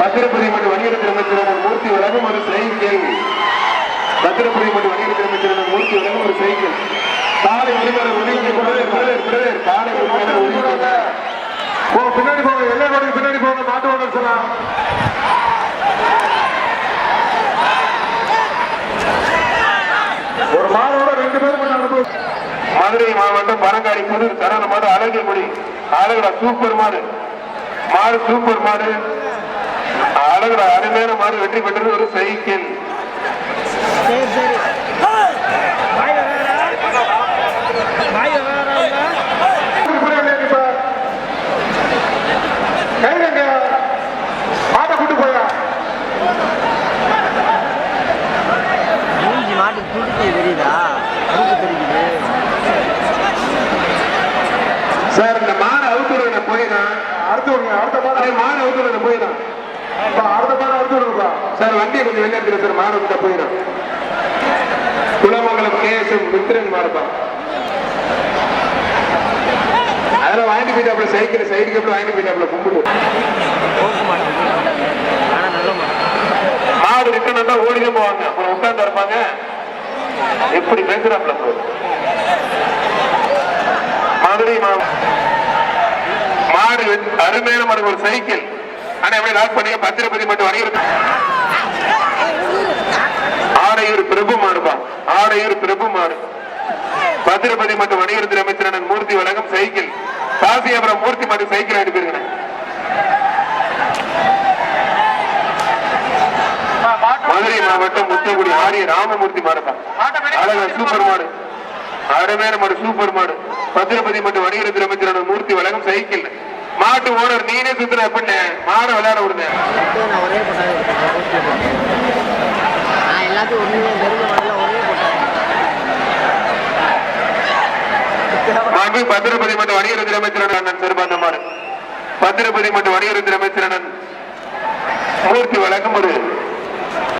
பத்திரப்பதி மற்றும் வணிகத்தில் அமைச்சரான மூர்த்தி வழங்கும் ஒரு சிலை கேள்வி. பத்திரப்பதி மற்றும் வணிகத்தில் அமைச்சரான மூர்த்தி வழங்கும் ஒரு சைக்கிள் காலை உரிமையாளர் உரிமை காலை உரிமையாளர் உரிமை போ பின்னாடி போங்க எல்லா பின்னாடி போங்க மாட்டு சொல்லலாம் ஒரு மாடோட ரெண்டு பேரும் மதுரை மாவட்டம் பரங்காடி புதூர் சரண அழகிய முடி அழகுடா சூப்பர் மாடு. மாடு சூப்பர் மாடு. அழகுடா அருமையான மாடு வெற்றி பெற்றது ஒரு சைக்கிள். அவுத்துறத போயிடான் அடுத்து அடுத்த அதே மாடு அவுத்துறத போயிடான் அப்ப அடுத்த மாடு அடுத்து விடுங்கப்பா. சார் வண்டியை கொஞ்சம் வெளியே சார் மாடு போயிடும் குலமங்கலம் கேஎஸ் மித்திரன் மாடுப்பா அதெல்லாம் வாங்கிட்டு போயிட்டாப்ல சைக்கிள் சைடுக்கு அப்புறம் வாங்கிட்டு போயிட்டாப்ல நல்ல மாடு ரிட்டர்ன் ஓடிதான் போவாங்க. அப்புறம் உட்கார்ந்து இருப்பாங்க. எப்படி பேசுறாப்ல? மதுரை மாவட்டம். மாடு வெ- அருமையான மாடு ஒரு சைக்கிள். ஆனா எப்படி லாக் பண்ணி பத்திரப்பதி மட்டும் வணிகர் ஆடையூர் பிரபு மாடுப்பா. ஆடையூர் பிரபு மாடு. பத்திரப்பதி மற்றும் வணிகத்தில் அமைச்சர் மூர்த்தி வழங்கும் சைக்கிள். காசியாபுரம் மூர்த்தி மட்டும் சைக்கிள் அனுப்பியிருக்கிறேன் மதுரை மாவட்டம் முத்தங்குடி ஆரிய ராமமூர்த்தி மாடுப்பா. அழகா சூப்பர் மாடு. அருமையான மாடு சூப்பர் மாடு. பத்திரபதி மற்றும் வணிகத்தில் அமைச்சரான மூர்த்தி வழங்கும் சைக்கிள். மாட்டு ஓனர் நீனே சுத்துற அப்படின்னு மாடு விளையாட விடுங்க. மாண்பு பத்திரப்பதி மற்றும் அமைச்சரான அண்ணன் சிறுபாந்த மாடு பத்திரப்பதி மற்றும் வணிகத்துறை அமைச்சரான மூர்த்தி வழங்கும் ஒரு